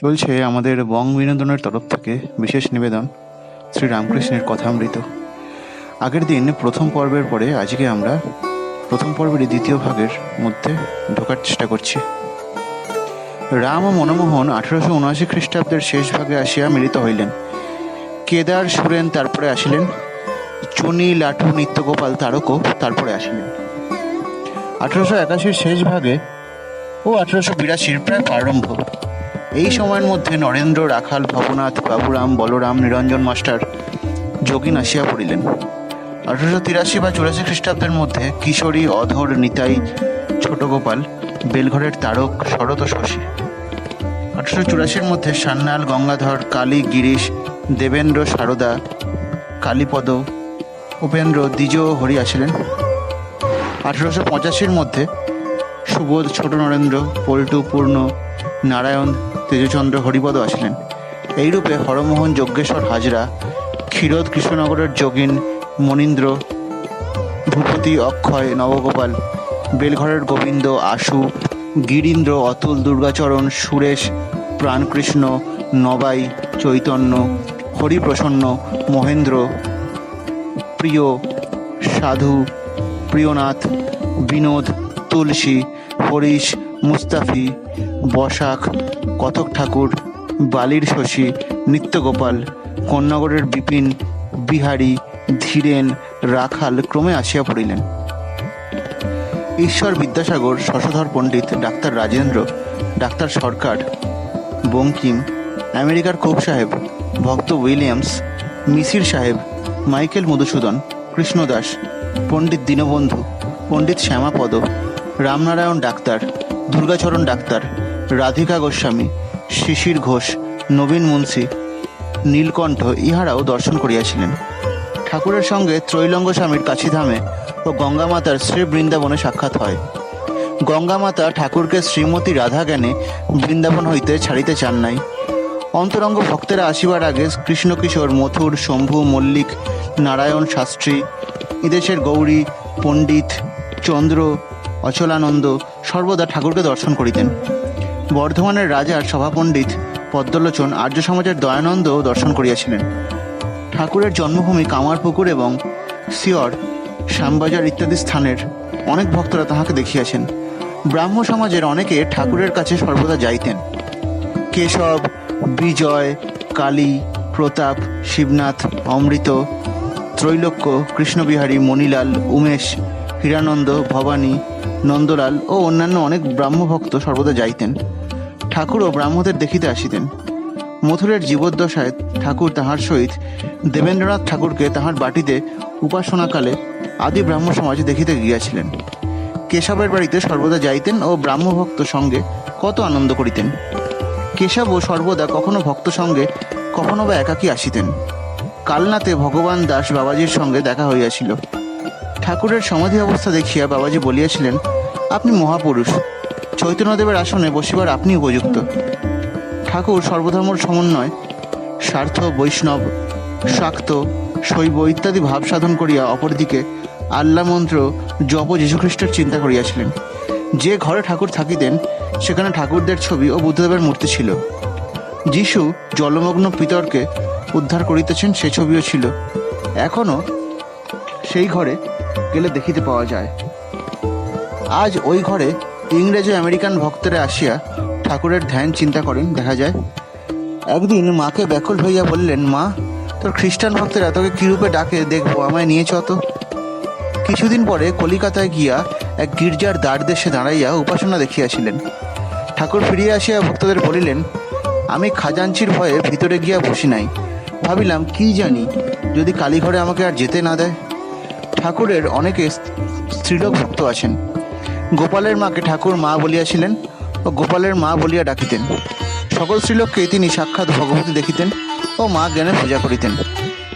চলছে আমাদের বং বিনোদনের তরফ থেকে বিশেষ নিবেদন শ্রী রামকৃষ্ণের কথামৃত। আগের দিন প্রথম পর্বের পরে আজকে আমরা প্রথম পর্বেরই দ্বিতীয় ভাগের মধ্যে ঢোকার চেষ্টা করছি। রাম ও মনমোহন আঠারোশো উনআশি খ্রিস্টাব্দের শেষ ভাগে আসিয়া মিলিত হইলেন। কেদার সুরেন তারপরে আসিলেন, চুনি লাঠু নিত্যগোপাল তারকও তারপরে আসিলেন। আঠারোশো একাশির শেষ ভাগে ও আঠারোশো বিরাশির প্রায় প্রারম্ভ। এই সময়ের মধ্যে নরেন্দ্র, রাখাল, ভবনাথ, বাবুরাম, বলরাম, নিরঞ্জন মাস্টার যোগিন আসিয়া পড়িলেন। আঠারোশো তিরাশি বা চুরাশি খ্রিস্টাব্দের মধ্যে কিশোরী, অধর, নিতাই ছোট গোপাল বেলঘরের তারক, শরৎ শশী। আঠারোশো চুরাশির মধ্যে সান্যাল, গঙ্গাধর, কালী, গিরিশ, দেবেন্দ্র, সারদা, কালীপদ, উপেন্দ্র, দ্বিজ হরি আসিলেন। আঠারোশো পঁচাশির মধ্যে সুবোধ, ছোট নরেন্দ্র, পল্টু, পূর্ণ, নারায়ণ তেজচন্দ্র হরিপদ আসিলেন। এইরূপে হরমোহন যজ্ঞেশ্বর হাজরা, ক্ষীরদ কৃষ্ণনগরের যোগিন, মনীন্দ্র, ভূপতি অক্ষয়, নবগোপাল, বেলঘরের গোবিন্দ, আশু, গিরীন্দ্র, অতুল দুর্গাচরণ, সুরেশ, প্রাণকৃষ্ণ, নবাই, চৈতন্য, হরিপ্রসন্ন, মহেন্দ্র, প্রিয়, সাধু, প্রিয়নাথ, বিনোদ, তুলসী, হরিশ, মুস্তাফি বসাক কথক ঠাকুর, বালির শশী, নিত্যগোপাল, কন্যাগরের বিপিন, বিহারী, ধীরেন, রাখাল ক্রমে আসিয়া পড়িলেন। ঈশ্বর বিদ্যাসাগর, শশধর পণ্ডিত, ডাক্তার রাজেন্দ্র, ডাক্তার সরকার, বঙ্কিম, আমেরিকার কোপ সাহেব, ভক্ত উইলিয়ামস, মিসির সাহেব, Michael Madhusudan, Krishnadas, Pandit Dinabandhu, Pandit Shyamapada Ramnarayan doctor, Durgacharan doctor, Radhika Goswami, Shishir Ghosh, Nabin Munshi, Nilkantha ইহারাও দর্শন করিয়াছিলেন। ঠাকুরের সঙ্গে ত্রৈলঙ্গ স্বামীর কাছিধামে ও গঙ্গামাতার শ্রী বৃন্দাবনে সাক্ষাৎ হয়। গঙ্গামাতা ঠাকুরকে শ্রীমতী রাধা জ্ঞানে বৃন্দাবন হইতে ছাড়িতে চান নাই। অন্তরঙ্গ ভক্তেরা আসিবার আগে কৃষ্ণকিশোর, মথুর, শম্ভু, মল্লিক, নারায়ণ শাস্ত্রী, এদেশের গৌরী, পণ্ডিত, চন্দ্র অচলানন্দ সর্বদা ঠাকুরকে দর্শন করিতেন। বর্ধমানের রাজার সভাপণ্ডিত পদ্মলোচন আর্য সমাজের দয়ানন্দ দর্শন করিয়াছিলেন। ঠাকুরের জন্মভূমি কামারপুকুর এবং সিয়র, শ্যামবাজার ইত্যাদি স্থানের অনেক ভক্তরা তাহাকে দেখিয়াছেন। ব্রাহ্ম সমাজের অনেকে ঠাকুরের কাছে সর্বদা যাইতেন। কেশব, বিজয়, কালী, প্রতাপ, শিবনাথ, অমৃত, ত্রৈলোক্য, কৃষ্ণবিহারী, মণিলাল, উমেশ, হীরানন্দ, ভবানী নন্দলাল ও অন্যান্য অনেক ব্রাহ্মভক্ত সর্বদা যাইতেন। ঠাকুরও ব্রাহ্মদের দেখিতে আসিতেন। মথুরের জীবদ্দশায় ঠাকুর তাহার সহিত দেবেন্দ্রনাথ ঠাকুরকে তাহার বাটিতে উপাসনাকালে আদি ব্রাহ্ম সমাজ দেখিতে গিয়াছিলেন। কেশবের বাড়িতে সর্বদা যাইতেন ও ব্রাহ্মভক্ত সঙ্গে কত আনন্দ করিতেন। কেশবও সর্বদা কখনো ভক্ত সঙ্গে, কখনো বা একাকী আসিতেন। কালনাতে ভগবান দাস বাবাজির সঙ্গে দেখা হইয়াছিল। ঠাকুরের সমাধি অবস্থা দেখিয়া বাবাজি বলিয়াছিলেন, আপনি মহাপুরুষ। চৈতন্যদেবের আসনে বসিবার আপনি উপযুক্ত। ঠাকুর সর্বধর্মর সমন্বয়, স্বার্থ, বৈষ্ণব, শাক্ত, শৈব ইত্যাদি ভাব সাধন করিয়া অপরদিকে আল্লা মন্ত্র, জপ যীশুখ্রিস্টের চিন্তা করিয়াছিলেন। যে ঘরে ঠাকুর থাকিতেন, সেখানে ঠাকুরদের ছবি ও বুদ্ধদেবের মূর্তি ছিল। যিশু জলমগ্ন পিতরকে উদ্ধার করিতেছেন, সে ছবিও ছিল। এখনও সেই ঘরে গেলে দেখিতে পাওয়া যায়। আজ ওই ঘরে ইংরেজ ও আমেরিকান ভক্তরা আসিয়া ঠাকুরের ধ্যান চিন্তা করেন, দেখা যায়। একদিন মাকে ব্যাকুল হইয়া বললেন, মা, তোর খ্রিস্টান ভক্তরা তোকে কিরূপে ডাকে? দেখব, আমায় নিয়ে চত কিছুদিন পরে কলিকাতায় গিয়া এক গির্জার দ্বার দেশে দাঁড়াইয়া উপাসনা দেখিয়াছিলেন। ঠাকুর ফিরিয়া আসিয়া ভক্তদের বলিলেন, আমি খাজাঞ্চির ভয়ে ভিতরে গিয়া বসি নাই। ভাবিলাম, কি জানি, যদি কালীঘরে আমাকে আর যেতে না দেয়? ঠাকুরের অনেকে স্ত্রীলোক ভক্ত আছেন। গোপালের মাকে ঠাকুর মা বলিয়াছিলেন ও গোপালের মা বলিয়া ডাকিতেন। সকল স্ত্রীলোককে তিনি সাক্ষাৎ ভগবতী দেখিতেন ও মা জ্ঞানে পূজা করিতেন।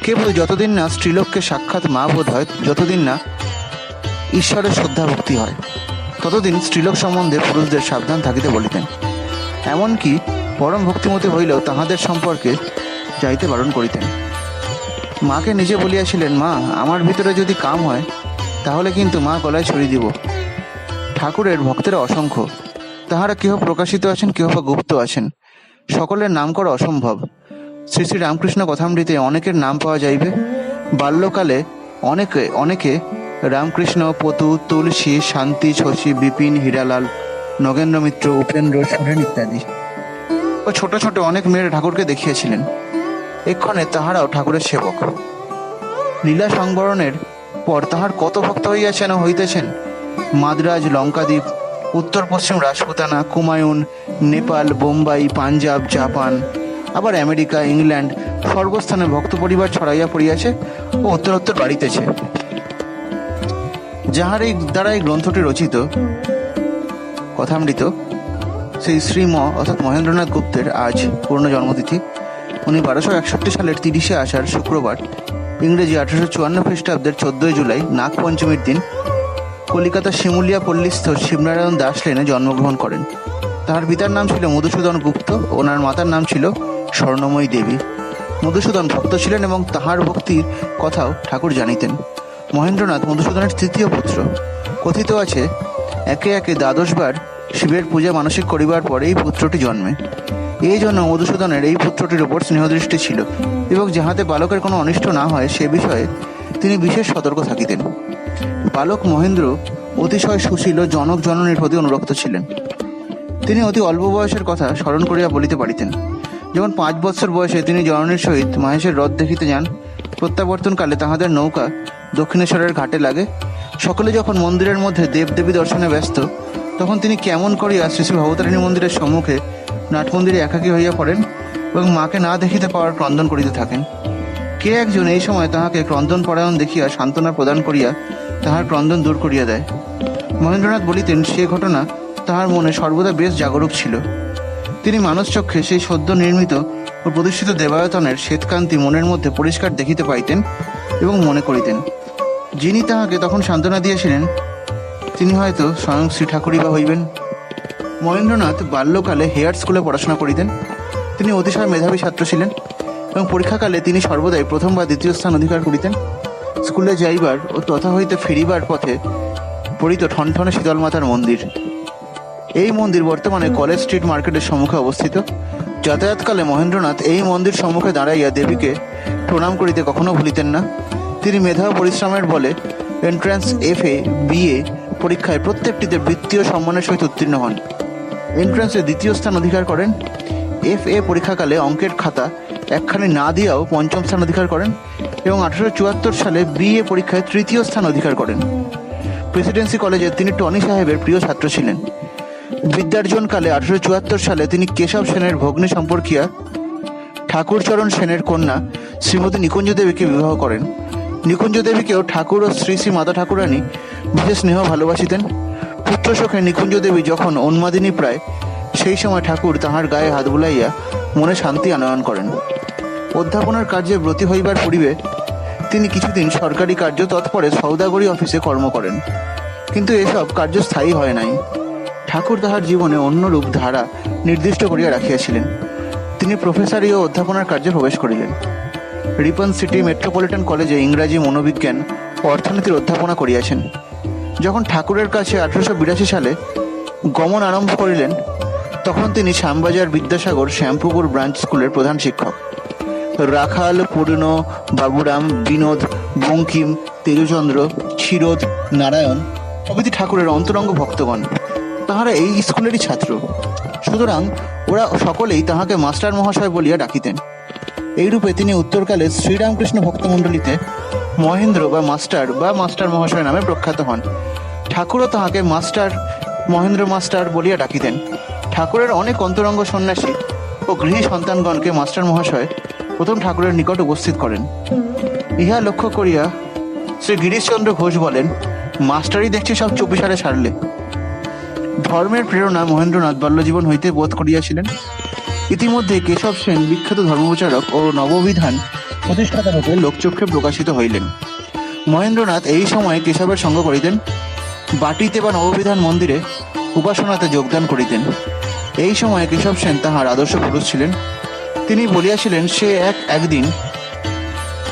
কেবল যতদিন না স্ত্রীলোককে সাক্ষাৎ মা বোধ হয়, যতদিন না ঈশ্বরের শ্রদ্ধা ভক্তি হয়, ততদিন স্ত্রীলোক সম্বন্ধে পুরুষদের সাবধান থাকিতে বলিতেন। এমনকি পরম ভক্তিমতী হইলেও তাহাদের সম্পর্কে যাইতে বারণ করিতেন। মাকে নিজে বলিয়াছিলেন, মা, আমার ভিতরে যদি কাম হয়, তাহলে কিন্তু মা গলায় ছড়িয়ে দিব। ঠাকুরের ভক্তেরা অসংখ্য। তাহারা কেহ প্রকাশিত আছেন, কেহ বা গুপ্ত আছেন। সকলের নাম করা অসম্ভব। শ্রী শ্রী রামকৃষ্ণ কথামৃতে অনেকের নাম পাওয়া যাইবে। বাল্যকালে অনেকে অনেকে রামকৃষ্ণ, পতু, তুলসী, শান্তি, শশী, বিপিন, হীরালাল, নগেন্দ্র মিত্র, উপেন্দ্র, সুরেন ইত্যাদি। ও ছোট ছোট অনেক মেয়ের ঠাকুরকে দেখিয়েছিলেন। এক্ষণে তাহারাও ঠাকুরের সেবক। লীলা সংবরণের পর তাহার কত ভক্ত হইয়াছেন হইতেছেন? মাদ্রাজ লঙ্কাদ্বীপ উত্তর পশ্চিম রাজপুতানা কুমায়ুন নেপাল, বোম্বাই, পাঞ্জাব, জাপান, আবার আমেরিকা, ইংল্যান্ড সর্বস্থানে ভক্ত পরিবার ছড়াইয়া পড়িয়াছে ও উত্তরোত্তর বাড়িতেছে। যাহার এই দ্বারা এই গ্রন্থটি রচিত, কথামৃত, সেই শ্রীম অর্থাৎ মহেন্দ্রনাথ গুপ্তের আজ পূর্ণ জন্মতিথি। উনি বারোশো একষট্টি সালের তিরিশে আষাঢ় শুক্রবার, ইংরেজি আঠারোশো চুয়ান্ন খ্রিস্টাব্দের চোদ্দই জুলাই, নাগ পঞ্চমীর দিন কলিকাতা শিমুলিয়া পল্লীস্থ শিবনারায়ণ দাস লেনে জন্মগ্রহণ করেন। তাহার পিতার নাম ছিল মধুসূদন গুপ্ত, ওনার মাতার নাম ছিল স্বর্ণময়ী দেবী। মধুসূদন ভক্ত ছিলেন এবং তাহার ভক্তির কথাও ঠাকুর জানিতেন। মহেন্দ্রনাথ মধুসূদনের তৃতীয় পুত্র। কথিত আছে, একে একে দ্বাদশবার শিবের পূজা মানসিক করিবার পরেই পুত্রটি জন্মে। এই জন্য মধুসূদনের এই পুত্রটির উপর স্নেহদৃষ্টি ছিল এবং যাহাতে বালকের কোনো অনিষ্ট না হয় সে বিষয়ে তিনি বিশেষ সতর্ক থাকিতেন। বালক মহেন্দ্র অতিশয় সুশীল ও জনক জননীর প্রতি অনুরক্ত ছিলেন। তিনি অতি অল্প বয়সের কথা স্মরণ করিয়া বলিতে পারিতেন। যখন পাঁচ বৎসর বয়সে তিনি জননীর সহিত মহেশের রথ দেখিতে যান, প্রত্যাবর্তনকালে তাহাদের নৌকা দক্ষিণেশ্বরের ঘাটে লাগে। সকলে যখন মন্দিরের মধ্যে দেবদেবী দর্শনে ব্যস্ত, তখন তিনি কেমন করিয়া শ্রী শ্রী ভবতারিণী মন্দিরের সম্মুখে নাট মন্দিরে একাকী হইয়া পড়েন এবং মাকে না দেখিতে পাওয়ার ক্রন্দন করিতে থাকেন। কে একজন এই সময় তাহাকে ক্রন্দন পরায়ণ দেখিয়া সান্ত্বনা প্রদান করিয়া তাহার ক্রন্দন দূর করিয়া দেয়। মহেন্দ্রনাথ বলিতেন, সে ঘটনা তাহার মনে সর্বদা বেশ জাগরুক ছিল। তিনি মানসচক্ষে সেই সদ্য নির্মিত ও প্রতিষ্ঠিত দেবায়তনের শ্বেতকান্তি মনের মধ্যে পরিষ্কার দেখিতে পাইতেন এবং মনে করিতেন। যিনি তাহাকে তখন সান্ত্বনা দিয়েছিলেন, তিনি হয়তো স্বয়ং শ্রী ঠাকুরই বা হইবেন। মহেন্দ্রনাথ বাল্যকালে হেয়ার স্কুলে পড়াশোনা করিতেন। তিনি অতিশয় মেধাবী ছাত্র ছিলেন এবং পরীক্ষাকালে তিনি সর্বদাই প্রথম বা দ্বিতীয় স্থান অধিকার করিতেন। স্কুলে যাইবার ও তথা হইতে ফিরিবার পথে পড়িত ঠনঠনে শীতল মাতার মন্দির। এই মন্দির বর্তমানে কলেজ স্ট্রিট মার্কেটের সম্মুখে অবস্থিত। যাতায়াতকালে মহেন্দ্রনাথ এই মন্দির সম্মুখে দাঁড়াইয়া দেবীকে প্রণাম করিতে কখনো ভুলিতেন না। তিনি মেধা পরিশ্রমের বলে এন্ট্রান্স এফ এ বিএ পরীক্ষায় প্রত্যেকটিতে বৃত্তীয় সম্মানের সহিত উত্তীর্ণ হন। এন্ট্রান্সে দ্বিতীয় স্থান অধিকার করেন। এফ এ পরীক্ষাকালে অঙ্কের খাতা একখানি না দিয়েও পঞ্চম স্থান অধিকার করেন এবং আঠারোশো চুয়াত্তর সালে বিএ পরীক্ষায় তৃতীয় স্থান অধিকার করেন। প্রেসিডেন্সি কলেজে তিনি টনি সাহেবের প্রিয় ছাত্র ছিলেন। বিদ্যার্জন কালে আঠারোশো চুয়াত্তর সালে তিনি কেশব সেনের ভগ্নী সম্পর্কিয়া ঠাকুরচরণ সেনের কন্যা শ্রীমতী নিকুঞ্জ দেবীকে বিবাহ করেন। নিকুঞ্জ দেবীকেও ঠাকুর ও শ্রী শ্রী মাতা ঠাকুরানী বিশেষ স্নেহ ভালোবাসিতেন। পুত্র শোকে নিকুঞ্জ দেবী যখন উন্মাদিনী প্রায়, সেই সময় ঠাকুর তাহার গায়ে হাত বুলাইয়া মনে শান্তি আনয়ন করেন। অধ্যাপনার কার্যে ব্রতী হইবার পূর্বে তিনি কিছুদিন সরকারি কার্য তৎপরে সৌদাগরী অফিসে কর্ম করেন। কিন্তু এসব কার্য স্থায়ী হয় নাই। ঠাকুর তাহার জীবনে অন্যরূপ ধারা নির্দিষ্ট করিয়া রাখিয়াছিলেন। তিনি প্রফেসরি ও অধ্যাপনার কার্যে প্রবেশ করিলেন। রিপন সিটি মেট্রোপলিটন কলেজে ইংরাজি মনোবিজ্ঞান অর্থনীতির অধ্যাপনা করিয়াছেন। যখন ঠাকুরের কাছে আঠারোশো বিরাশি সালে গমন আরম্ভ করিলেন, তখন তিনি শ্যামবাজার বিদ্যাসাগর শ্যামপুকুর ব্রাঞ্চ স্কুলের প্রধান শিক্ষক। রাখাল, পূর্ণ, বাবুরাম, বিনোদ, বঙ্কিম, তেজচন্দ্র, ক্ষীরোদ, নারায়ণ প্রভৃতি ঠাকুরের অন্তরঙ্গ ভক্তগণ, তাহারা এই স্কুলেরই ছাত্র। সুতরাং ওরা সকলেই তাহাকে মাস্টার মহাশয় বলিয়া ডাকিতেন। এইরূপে তিনি উত্তরকালে শ্রীরামকৃষ্ণ ভক্তমণ্ডলীতে মহেন্দ্র বা মাস্টার বা মাস্টার মহাশয় নামে প্রখ্যাত হন। ঠাকুরও তাহাকে মাস্টার, মহেন্দ্র মাস্টার বলিয়া ডাকিতেন। ঠাকুরের অনেক অন্তরঙ্গ সন্ন্যাসী ও গৃহী সন্তানগণকে মাস্টার মহাশয় প্রথম ঠাকুরের নিকট উপস্থিত করেন। ইহা লক্ষ্য করিয়া শ্রী গিরিশচন্দ্র ঘোষ বলেন, মাস্টারই দেখছি সব চব্বিশ সারলে। ধর্মের প্রেরণা মহেন্দ্রনাথ বাল্যজীবন হইতে বোধ করিয়াছিলেন। ইতিমধ্যে কেশব সেন বিখ্যাত ধর্মপ্রচারক ও নববিধান প্রতিষ্ঠাতা রূপে লোকচক্ষে প্রকাশিত হইলেন। মহেন্দ্রনাথ এই সময়ে কেশবের সঙ্গ করিতেন। বাটিতে বা নববিধান মন্দিরে উপাসনাতে যোগদান করিতেন। এই সময়ে কেশব সেন তাহার আদর্শ পুরুষ ছিলেন। তিনি বলিয়াছিলেন, সে এক, একদিন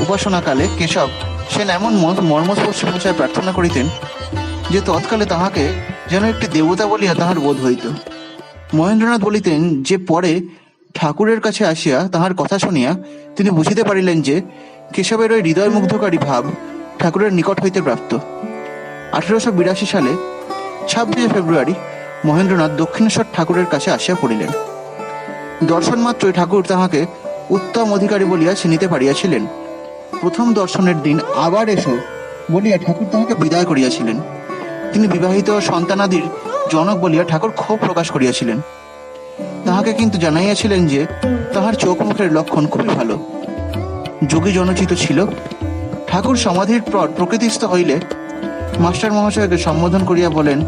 উপাসনাকালে কেশব সেন এমন মর্মস্পর্শী ভাষায় প্রার্থনা করিতেন যে তৎকালে তাহাকে যেন একটি দেবতা বলিয়া তাহার বোধ হইত। মহেন্দ্রনাথ বলিতেন, যে পরে ঠাকুরের কাছে আসিয়া তাহার কথা শুনিয়া তিনি বুঝিতে পারিলেন যে কেশবের ওই হৃদয় মুগ্ধকারী ভাব ঠাকুরের নিকট হইতে প্রাপ্ত। আঠেরোশো বিরাশি সালে ছাব্বিশে ফেব্রুয়ারি মহেন্দ্রনাথ দক্ষিণেশ্বর ঠাকুরের কাছে আসিয়া পড়িলেন। দর্শন মাত্রই ঠাকুর তাহাকে উত্তম অধিকারী বলিয়া চিনিতে পারিয়াছিলেন। প্রথম দর্শনের দিন আবার এসো বলিয়া ঠাকুর তাহাকে বিদায় করিয়াছিলেন। তিনি বিবাহিত সন্তানাদির জনক বলিয়া ঠাকুর ক্ষোভ প্রকাশ করিয়াছিলেন। তাহাকে কিন্তু জানাইয়াছিলেন যে, তাহার চোখ মুখের লক্ষণ খুবই ভালো। যোগী জনচিত ছিল। ঠাকুর সমাধির পর প্রকৃতিস্থ হইলে মাস্টার মহাশয়কে সম্বোধন করিয়া বলেন,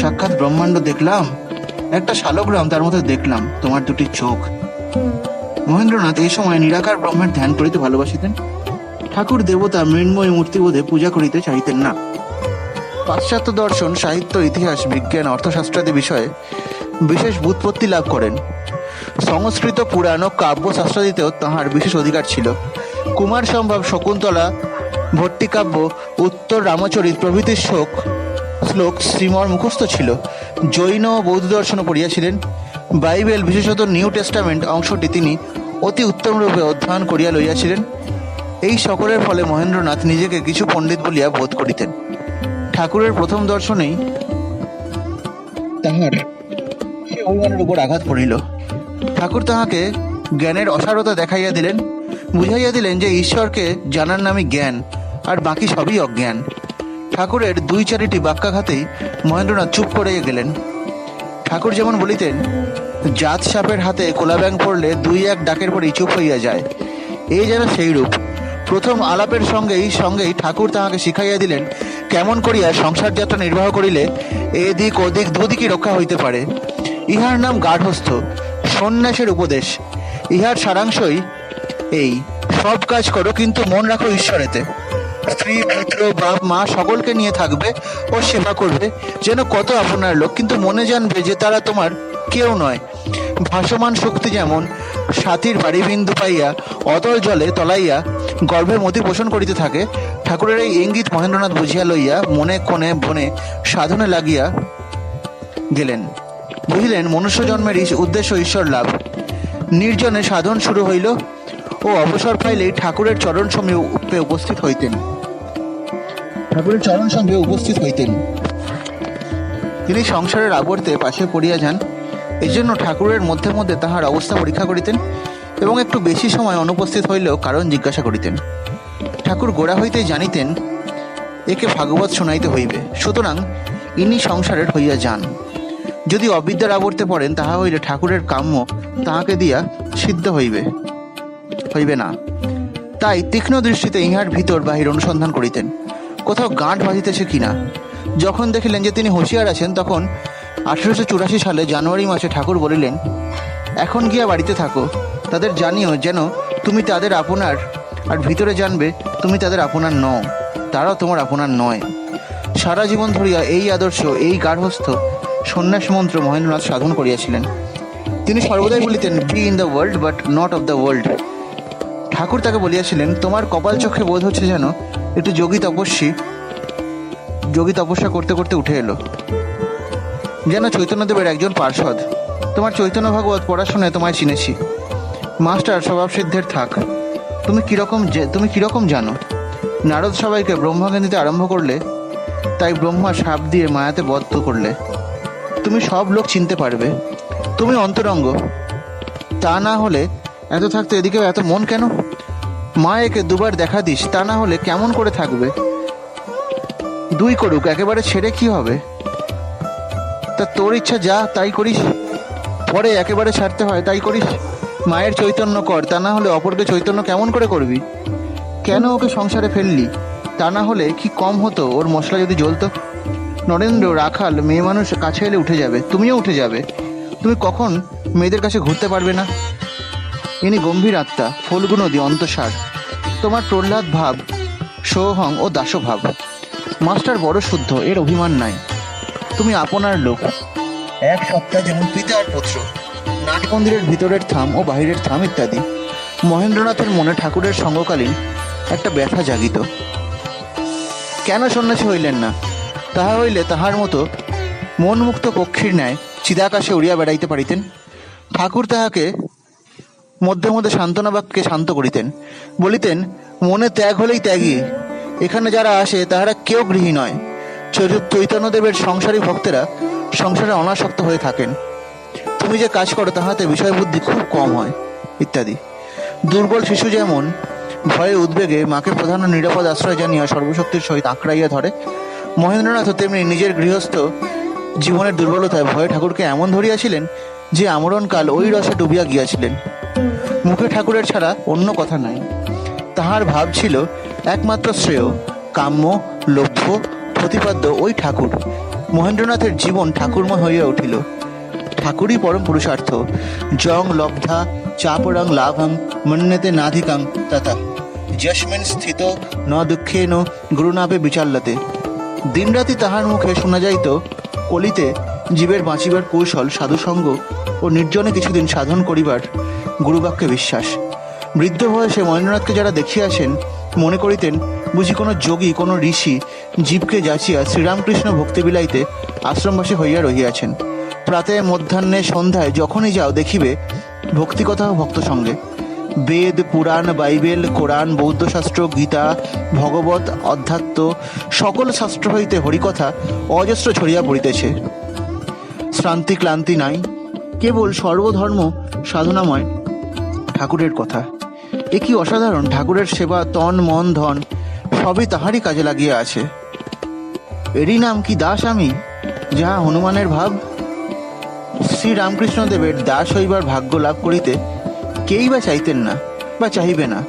সাক্ষাৎ ব্রহ্মাণ্ড দেখলাম, একটা শালগ্রাম তার মধ্যে দেখলাম, তোমার দুটি চোখ। মহেন্দ্রনাথ এই সময় নিরাকার ব্রহ্মের ধ্যান করিতে ভালোবাসিতেন। ঠাকুর দেবতা মৃন্ময় মূর্তিবোধে পূজা করিতে চাইতেন না। পাশ্চাত্য দর্শন, সাহিত্য, ইতিহাস, বিজ্ঞান, অর্থশাস্ত্রাদি বিষয়ে বিশেষ বুৎপত্তি লাভ করেন। সংস্কৃত পুরাণ ও কাব্যশাস্ত্রাদিতেও তাহার বিশেষ অধিকার ছিল। কুমার সম্ভব শকুন্তলা ভট্টিকাব্য, উত্তর রামচরিত প্রভৃতির শোক, শ্লোক শ্রীমর মুখস্থ ছিল। জৈন ও বৌদ্ধ দর্শনও পড়িয়াছিলেন। বাইবেল বিশেষত নিউ টেস্টামেন্ট অংশটি তিনি অতি উত্তমরূপে অধ্যয়ন করিয়া লইয়াছিলেন। এই সকলের ফলে মহেন্দ্রনাথ নিজেকে কিছু পণ্ডিত বলিয়া বোধ করিতেন। ঠাকুরের প্রথম দর্শনেই তাহার অভিমানের উপর আঘাত পড়িল। ঠাকুর তাহাকে জ্ঞানের অসারতা দেখাইয়া দিলেন, বুঝাইয়া দিলেন যে ঈশ্বরকে জানার নামই জ্ঞান, আর বাকি সবই অজ্ঞান। ঠাকুরের দুই চারিটি বাক্যাঘাতেই মহেন্দ্রনাথ চুপ করে গেলেন। ঠাকুর যেমন বলিতেন, জাত সাপের হাতে কোলাব্যাং পড়লে দুই এক ডাকের পরেই চুপ হইয়া যায়। এই যেন সেই রূপ। প্রথম আলাপের সঙ্গেই সঙ্গেই ঠাকুর তাহাকে শিখাইয়া দিলেন, কেমন করিয়া সংসার যাত্রা নির্বাহ করিলে এদিক ওদিক দুদিকই রক্ষা হইতে পারে। ইহার নাম গার্হস্থ, সন্ন্যাসের উপদেশ। ইহার সারাংশই এই, সব কাজ করো কিন্তু মন রাখো ঈশ্বরেতে। স্ত্রী, পুত্র, বাপ, মা সকলকে নিয়ে থাকবে ও সেবা করবে, যেন কত আপনার লোক, কিন্তু মনে জানবে যে তারা তোমার কেউ নয়। ভাসমান শক্তি যেমন, সাথীর বাড়ি বিন্দু পাইয়া অতল জলে তলাইয়া গর্ভে মতি পোষণ করিতে থাকে, ঠাকুরের এই ইঙ্গিত মহেন্দ্রনাথ বুঝিয়া লইয়া মনে কোণে বনে, সাধনে লাগিয়া গেলেন। বুঝিলেন, মনুষ্য জন্মের উদ্দেশ্য ঈশ্বর লাভ। নির্জনে সাধন শুরু হইল ও অবসর পাইলেই ঠাকুরের চরণ সমীপে উপস্থিত হইতেন। ঠাকুরের চরণ সঙ্গে উপস্থিত হইতেন। তিনি সংসারের আবর্তে পাশে পড়িয়া যান। এই জন্য ঠাকুরের মধ্যে মধ্যে তাহার অবস্থা পরীক্ষা করিতেন এবং একটু বেশি সময় অনুপস্থিত হইলেও কারণ জিজ্ঞাসা করিতেন। ঠাকুর গোড়া হইতেই জানিতেন, একে ভাগবত শোনাইতে হইবে। সুতরাং ইনি সংসারের হইয়া যান। যদি অবিদ্যার আবর্তে পড়েন, তাহা হইলে ঠাকুরের কাম্য তাহাকে দিয়া সিদ্ধ হইবে হইবে না। তাই তীক্ষ্ণ দৃষ্টিতে ইহার ভিতর বাহির অনুসন্ধান করিতেন। কোথাও গাঁট বাজিতেছে কিনা যখন দেখিলেন যে তিনি হুঁশিয়ার আছেন, তখন আঠেরোশো চুরাশি সালে জানুয়ারি মাসে ঠাকুর বলিলেন, এখন গিয়া বাড়িতে থাকো। তাদের জানিও যেন তুমি তাদের আপনার, আর ভিতরে জানবে তুমি তাদের আপনার নও। তারাও তোমার আপনার নয়। সারা জীবন ধরিয়া এই আদর্শ, এই গার্হস্থ সন্ন্যাস মন্ত্র মহেন্দ্রনাথ সাধন করিয়াছিলেন। তিনি সর্বদাই বলিতেন be in the world but not of the world Thakur তাকে বলিয়াছিলেন, তোমার কপাল চোখে বোধ হচ্ছে যেন একটু যোগী তপস্বী। যোগী তপস্যা করতে করতে উঠে এলো। যেন চৈতন্যদেবের একজন পার্ষদ তোমার চৈতন্য ভাগবত পড়াশোনায় তোমায় চিনেছি। মাস্টার স্বভাব সিদ্ধের থাক। তুমি কীরকম যে- তুমি কীরকম জানো? নারদ সবাইকে ব্রহ্মাকে দিতে আরম্ভ করলে, তাই ব্রহ্মা সাপ দিয়ে মায়াতে বদ্ধ করলে। তুমি সব লোক চিনতে পারবে। তুমি অন্তরঙ্গ। তা না হলে এত থাকতে এদিকে এত মন কেন? মা একে দুবার দেখা দিস, তা না হলে কেমন করে থাকবে? দুই করুক, একেবারে ছেড়ে কি হবে? তা তোর ইচ্ছা যা, তাই করিস। পরে একেবারে ছাড়তে হয়, তাই করিস। মায়ের চৈতন্য কর, তা না হলে অপরকে চৈতন্য কেমন করে করবি? কেন ওকে সংসারে ফেললি? তা না হলে কি কম হতো, ওর মশলা যদি জ্বলতো? নরেন্দ্র, রাখাল, মেয়ে মানুষ কাছে এলে উঠে যাবে, তুমিও উঠে যাবে। তুমি কখন মেয়েদের কাছে ঘুরতে পারবে না? ইনি গম্ভীর আত্মা ফল্গু নদী অন্তঃসার। তোমার প্রহ্লাদ ভাব, সোহং ও দাসভাব। মাস্টার বড় শুদ্ধ, এর অভিমান নাই। তুমি আপনার লোক। এক সপ্তাহ যেমন পিতা আর পুত্র, নাট মন্দিরের ভিতরের থাম ও বাহিরের থাম ইত্যাদি। মহেন্দ্রনাথের মনে ঠাকুরের সঙ্গকালীন একটা ব্যথা জাগিত। কেন সন্ন্যাসী হইলেন না? তাহা হইলে তাহার মতো মনমুক্ত পক্ষীর ন্যায় চিদাকাশে উড়িয়া বেড়াইতে পারিতেন। ঠাকুর তাহাকে মধ্যে মধ্যে সান্ত্বনা বাক্যে শান্ত করিতেন। বলিতেন, মনে ত্যাগ হলেই ত্যাগী। এখানে যারা আসে, তাহারা কেউ গৃহী নয়। চৈতন্যদেবের সংসারী ভক্তেরা সংসারে অনাসক্ত হয়ে থাকেন। তুমি যে কাজ করো, তাহাতে বিষয় বুদ্ধি খুব কম হয়, ইত্যাদি। দুর্বল শিশু যেমন ভয়ে উদ্বেগে মাকে প্রধান নিরাপদ আশ্রয় জানিয়া সর্বশক্তির সহিত আঁকড়াইয়া ধরে মহেন্দ্রনাথও তেমনি নিজের গৃহস্থ জীবনের দুর্বলতায় ভয়ে ঠাকুরকে এমন ধরিয়াছিলেন যে আমরণকাল ওই রসে ডুবিয়া গিয়াছিলেন। মুখে ঠাকুরের ছাড়া অন্য কথা নাই। তাহার ভাব ছিল একমাত্র শ্রেয়, কাম্য, লভ্য, প্রতিপাদ্য ওই ঠাকুর। মহেন্দ্রনাথের জীবন ঠাকুরময় হইয়া উঠিল। ঠাকুরই পরম পুরুষার্থ। জং লব্ধা, চাপরং লাভং মন্যতে নাধিকাং, তথা। যস্মিন স্থিত, ন দুঃখেন গুরুনাভে বিচাল্যতে। দিনরাতি তাহার মুখে শোনা যাইত, কলিতে জীবের বাঁচিবার কৌশল, সাধুসঙ্গ ও নির্জনে কিছুদিন সাধন করিবার গুরুবাক্যে বিশ্বাস। বৃদ্ধ বয়সে মহেন্দ্রনাথকে যারা দেখিয়াছেন, মনে করিতেন বুঝি কোনো যোগী, কোনো ঋষি জীবকে যাচিয়া শ্রীরামকৃষ্ণ ভক্তি বিলাইতে আশ্রমবাসী হইয়া রহিয়াছেন। প্রাতে মধ্যাহ্নে সন্ধ্যায় যখনই যাও দেখিবে ভক্তিকথা ভক্ত সঙ্গে বেদ, পুরাণ, বাইবেল, কোরআন বৌদ্ধ শাস্ত্র গীতা, ভগবত, অধ্যাত্ম সকল শাস্ত্র হইতে হরিকথা অজস্র ছড়িয়া পড়িতেছে। শ্রান্তি ক্লান্তি নাই, কেবল সর্বধর্ম সাধনাময়। ঠাকুরের কথা, এ কি অসাধারণ, ঠাকুরের সেবা, তন, মন, ধন, সবই তাহারই কাজে লাগিয়া আছে। এরই নাম কি দাস আমি, যাহা হনুমানের ভাব? শ্রী রামকৃষ্ণদেবের দাস হইবার ভাগ্য লাভ করিতে কেই বা চাইতেন না বা চাহিবে না।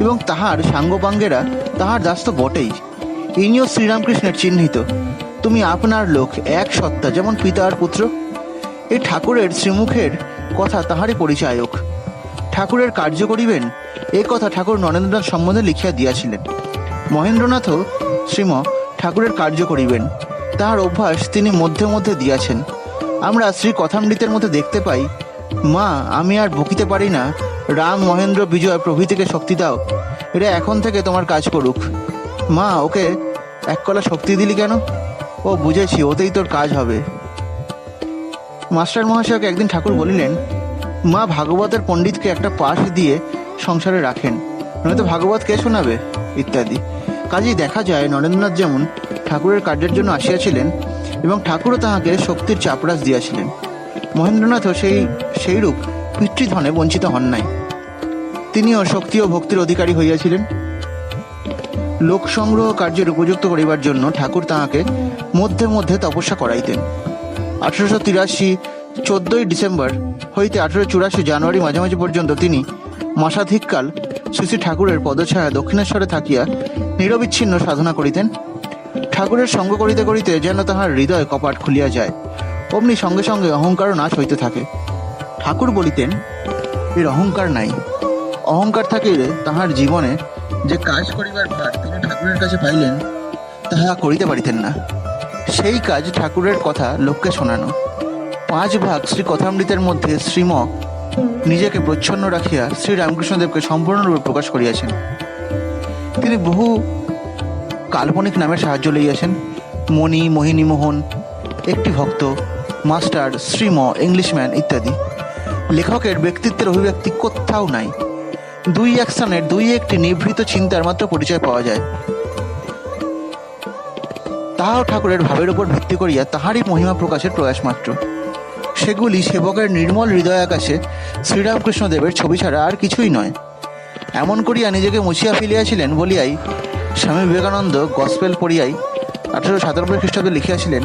এবং তাহার সাঙ্গপাঙ্গেরা তাহার দাস তো বটেই। ইনিও শ্রীরামকৃষ্ণের চিহ্নিত। তুমি আপনার লোক এক সত্তা, যেমন পিতা আর পুত্র। এই ঠাকুরের শ্রীমুখের কথা তাহারই পরিচায়ক। ঠাকুরের কার্য করিবেন, এ কথা ঠাকুর নরেন্দ্রনাথ সম্বন্ধে লিখিয়া দিয়াছিলেন। মহেন্দ্রনাথও শ্রীম ঠাকুরের কার্য করিবেন। তাহার অভ্যাস তিনি মধ্যে মধ্যে দিয়াছেন। আমরা শ্রী কথামৃতের মধ্যে দেখতে পাই মা, আমি আর বকিতে পারি না। রাম, মহেন্দ্র, বিজয়, প্রভৃতিকে শক্তি দাও। এরা এখন থেকে তোমার কাজ করুক। মা, ওকে এক কলা শক্তি দিলি কেন? ও, বুঝেছি, ওতেই তোর কাজ হবে। মাস্টার মহাশয়কে একদিন ঠাকুর বলিলেন, মা, ভাগবতের পণ্ডিতকে একটা পাশ দিয়ে সংসারে রাখেন। নয়তো ভাগবত কে শোনাবে? ইত্যাদি। কাজেই দেখা যায়, নরেন্দ্রনাথ যেমন ঠাকুরের কার্যের জন্য আসিয়াছিলেন এবং ঠাকুরও তাহাকে শক্তির চাপরাস দিয়াছিলেন। মহেন্দ্রনাথও সেই সেইরূপ পিতৃধনে বঞ্চিত হন নাই। তিনিও শক্তি ও ভক্তির অধিকারী হইয়াছিলেন। লোক সংগ্রহ কার্যের উপযুক্ত করিবার জন্য ঠাকুর তাহাকে মধ্যে মধ্যে তপস্যা করাইতেন। আঠারোশো তিরাশি চোদ্দই ডিসেম্বর হইতে আঠারোশো চুরাশি জানুয়ারি মাঝামাঝি পর্যন্ত তিনি মাসাধিককাল শ্রী শ্রী ঠাকুরের পদছায়া দক্ষিণেশ্বরে থাকিয়া নিরবিচ্ছিন্ন সাধনা করিতেন। ঠাকুরের সঙ্গ করিতে করিতে যেন তাহার হৃদয় কপাট খুলিয়া যায়, অমনি সঙ্গে সঙ্গে অহংকারও নাশ হইতে থাকে। ঠাকুর বলিতেন, এর অহংকার নাই। অহংকার থাকিলে তাহার জীবনে যে কাজ করিবার ভার তিনি ঠাকুরের কাছে পাইলেন, তাহা করিতে পারিতেন না। সেই কাজ ঠাকুরের কথা লোককে শোনানো। পাঁচ ভাগ শ্রী কথামৃতের মধ্যে শ্রীম নিজেকে প্রচ্ছন্ন রাখিয়া শ্রী রামকৃষ্ণদেবকে সম্পূর্ণরূপে প্রকাশ করিয়াছেন। তিনি বহু কাল্পনিক নামের সাহায্য লইয়াছেন। মণি মোহিনী মোহন একটি ভক্ত, মাস্টার, শ্রীম, ইংলিশম্যান ইত্যাদি। লেখকের ব্যক্তিত্বের অভিব্যক্তি কোথাও নাই। দুই এক স্থানের দুই একটি নিভৃত চিন্তার মাত্র পরিচয় পাওয়া যায়। তাহাও ঠাকুরের ভাবের উপর ভিত্তি করিয়া তাহারই মহিমা প্রকাশের প্রয়াস মাত্র। সেগুলি সেবকের নির্মল হৃদয় আকাশে শ্রীরামকৃষ্ণদেবের ছবি ছাড়া আর কিছুই নয়। এমন করিয়া নিজেকে মুছিয়া ফেলিয়াছিলেন বলিয়াই স্বামী বিবেকানন্দ গসপেল পড়িয়াই আঠারোশো সাতানব্বই খ্রিস্টাব্দে লিখিয়াছিলেন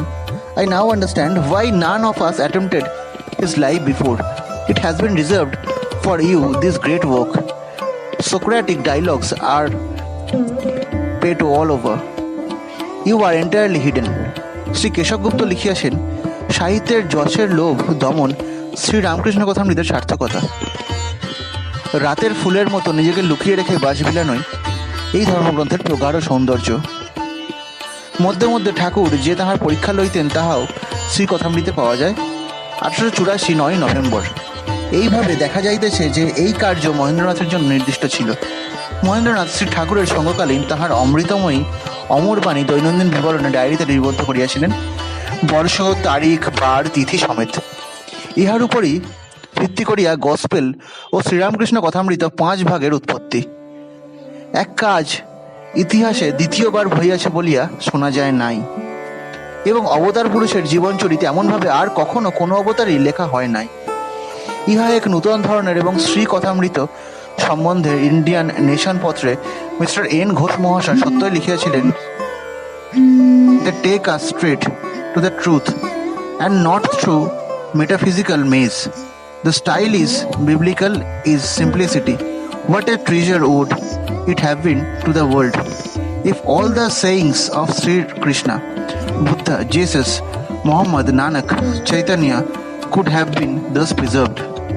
I now understand why none of us attempted his life before it has been reserved for you this great work Socratic dialogues are paid all over. You are entirely hidden. Shri Keshabgupta লিখিয়াছেন, সাহিত্যের যশের লোভ, দমন, শ্রী রামকৃষ্ণ কথামৃতের সার্থকতা। রাতের ফুলের মতো নিজেকে লুকিয়ে রেখে বাস বিলানোই এই ধর্মগ্রন্থের প্রগাঢ় সৌন্দর্য। মধ্যে মধ্যে ঠাকুর যে তাহার পরীক্ষা লইতেন, তাহাও শ্রী কথামৃতে পাওয়া যায়। আঠারোশো চুরাশি নয় নভেম্বর। এইভাবে দেখা যাইতেছে যে এই কার্য মহেন্দ্রনাথের জন্য নির্দিষ্ট ছিল। মহেন্দ্রনাথ শ্রী ঠাকুরের সঙ্গকালীন তাহার অমৃতময়ী অমর বাণী দৈনন্দিন বিবরণে ডায়েরিতে নিবদ্ধ করিয়াছিলেন। বর্ষ, তারিখ, বার, তিথি সমেত। ইহার উপরই ভিত্তি করিয়া গসপেল ও শ্রীরামকৃষ্ণ কথামৃত পাঁচ ভাগের উৎপত্তি। এক কাজ ইতিহাসে দ্বিতীয়বার হইয়াছে বলিয়া শোনা যায় নাই। এবং অবতার পুরুষের জীবন জীবনচরিত এমনভাবে আর কখনো কোনো অবতারই লেখা হয় নাই। ইহা এক নূতন ধরনের এবং শ্রী কথামৃত সম্বন্ধে ইন্ডিয়ান নেশন পত্রে মিস্টার এন ঘোষ মহাশয় সত্যই লিখিয়েছিলেন the take a straight to the truth and not through metaphysical maze the style is biblical is simplicity what a treasure would it have been to the world if all the sayings of Shri Krishna Buddha Jesus Mohammad Nanak Chaitanya could have been thus preserved